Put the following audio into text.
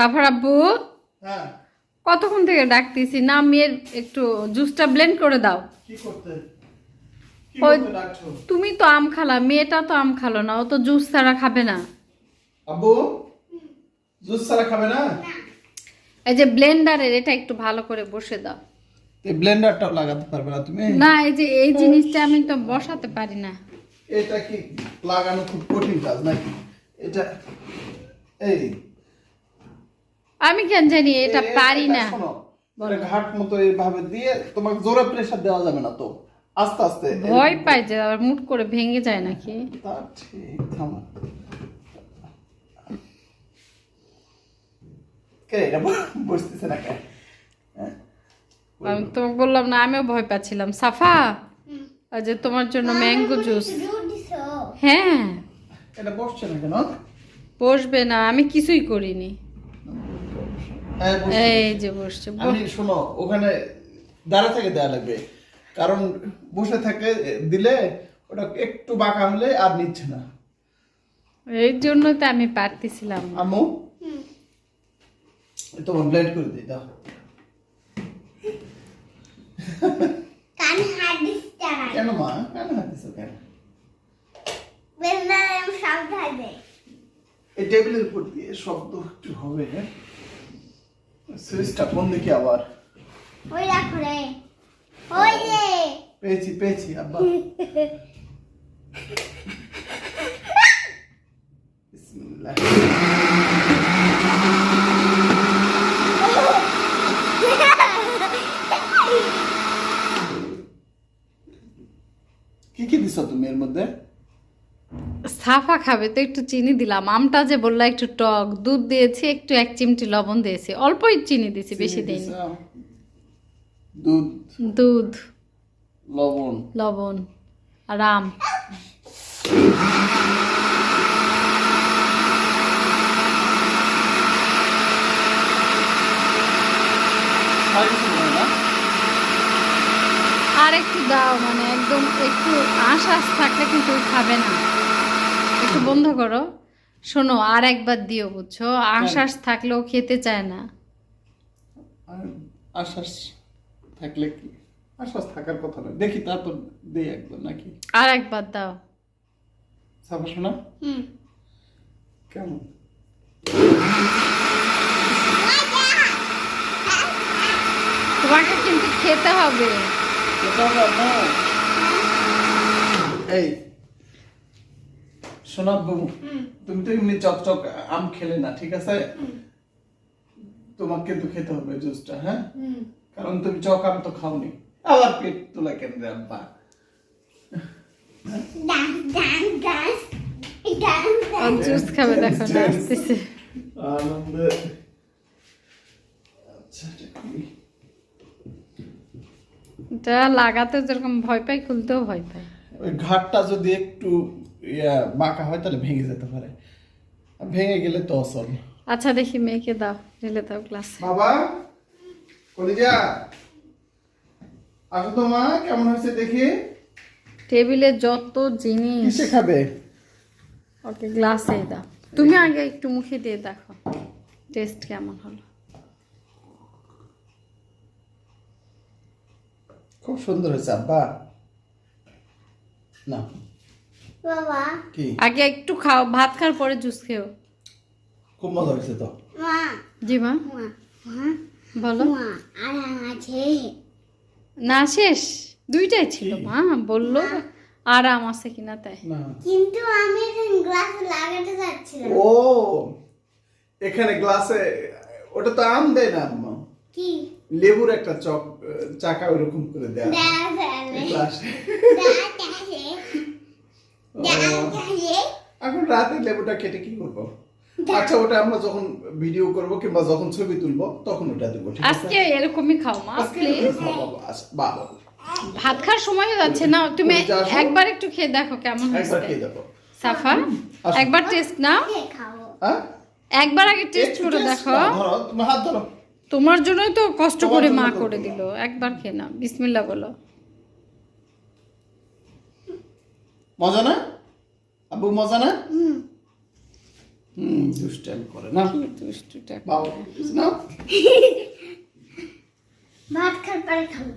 Suffer আব্বু? হ্যাঁ। কতক্ষণ থেকে ডাকতেছি? না মেয়ের একটু জুসটা ব্লেন্ড করে দাও। কি করতে? তুমি তো আম খালা মেয়েটা তো আম খালো না ও তো জুস ছাড়া খাবে না। আব্বু জুস ছাড়া খাবে না? এই যে ব্লেন্ডারের এটা একটু ভালো করে বসে দাও। এই ব্লেন্ডারটাও লাগাতে পারবে না তুমি? না এই যে এই জিনিসটা আমি তো বসাতে পারি না। এটা কি লাগানো খুব কঠিন কাজ নাকি? এটা এই আমি কেন জানি এটা পারি না। ঘাট মতো এইভাবে দিয়ে তোমাকে জোরে প্রেসার দেওয়া যাবে না তো। আস্তে আস্তে ভয় পাই যে আবার মুট করে ভেঙে যায় নাকি? তা ঠিক থামো। কে এটা বসতেছে না কে? হ্যাঁ? আমি তোমাকে বললাম না আমিও ভয় পাচ্ছিলাম। সাফা ওই যে তোমার জন্য ম্যাঙ্গো জুস হ্যাঁ। এটা বসছে না কেন? বসবে না আমি কিছুই করিনি। এই যে বসছে আমি শোনো ওখানে দাঁড়া থেকে দেওয়া লাগবে। কারণ বসে থাকে দিলে ওটা একটু বাঁকা হলে আর নিচ্ছে না। এই জন্য তো আমি পারতেছিলাম। আম্মু? তোমার ব্লেন্ড করে দিই দাও। কান মা? কেন হাতিস কেন? এই টেবিলের উপর দিয়ে শব্দ একটু হবে হ্যাঁ? সুইচটা কোন দিকে আবার? ওই রাখো রে। ওই রে পেয়েছি পেয়েছি আব্বা। বিসমিল্লাহ। কি কি দিছো তুমি এর মধ্যে? সাফা খাবে তো একটু চিনি দিলাম। আমটা যে বললা একটু টক দুধ দিয়েছি একটু এক চিমটি লবণ দিয়েছি। অল্পই চিনি দিয়েছি বেশি দিইনি। দুধ। দুধ। লবণ। লবণ। আর আম? আর একটু দাও মানে একদম একটু আঁশ আঁশ থাকলে কিন্তু খাবে না। একটু বন্ধ করো। শোনো আর একবার দিও বুঝছ? আঁশ আঁশ থাকলেও খেতে চায় না। আশ্বাস থাকলে কি? আশ্বাস থাকার কথা নয়। দেখি তারপর দেই একবার নাকি? আর একবার দাও। সাফা শোনা? কেমন? তোমাকে কিন্তু খেতে হবে। না। এই শোনা বাবু তুমি তো এমনি চকচক আম খেলে না ঠিক আছে? তোমাকে কিন্তু খেতে হবে জুসটা হ্যাঁ? কারণ তুমি চক আম তো খাওনি। আবার পেট তোলা কেন রে আব্বা জুস খাবে দেখো আসতেছে আনন্দে। আচ্ছা এটা লাগাতে যেরকম ভয় পাই খুলতেও ভয় পাই ওই ঘাটটা যদি একটু ইয়া বাঁকা হয় তাহলে ভেঙে যেতে পারে। ভেঙে গেলে তো অসল আচ্ছা দেখি মেয়েকে দাও ঢেলে দাও গ্লাস বাবা কলিজা আসো তো মা কেমন হয়েছে দেখি? টেবিলে যত জিনিস কিসে খাবে? ওকে গ্লাসে দাও। তুমি আগে একটু মুখে দিয়ে দেখো টেস্ট কেমন হলো। খুব সুন্দর হয়েছে আব্বা। না। বাবা। কি? আগে একটু খাও ভাত খাওয়ার পরে জুস খেও। খুব মজা হয়েছে তো। মা। জি মা। বলো। মা আরাম আছে। না শেষ। দুইটাই ছিল মা বলল। আরাম আছে কিনা তাই। কিন্তু আমি গ্লাস লাগাতে যাচ্ছিলাম ও এখানে গ্লাসে ওটা তো আম দেয় না কি? লেবুর একটা চক চাকা ওরকম করে দেয় এখন রাতে লেবুটা কেটে কি করব? আচ্ছা ওটা আমরা যখন ভিডিও করব কিংবা যখন ছবি তুলবো তখন ওটা দেবো আজকে এরকমই খাও মা বাবা, ভাত খাওয়ার সময় যাচ্ছে না তুমি একবার একটু খেয়ে দেখো কেমন একবার খেয়ে দেখো। সাফা একবার টেস্ট নাও। হ্যাঁ? একবার আগে টেস্ট করে দেখো। ধরো তুমি হাত ধরো। তোমার জন্যই তো কষ্ট করে মা করে দিল। একবার খেয়ে না বিসমিল্লা বলো। মজা না? আব্বু মজা না? হুম। হুম দুষ্টাইম করে না? দুষ্টুটা বাবা না? ভাত খাবার পরে খাব।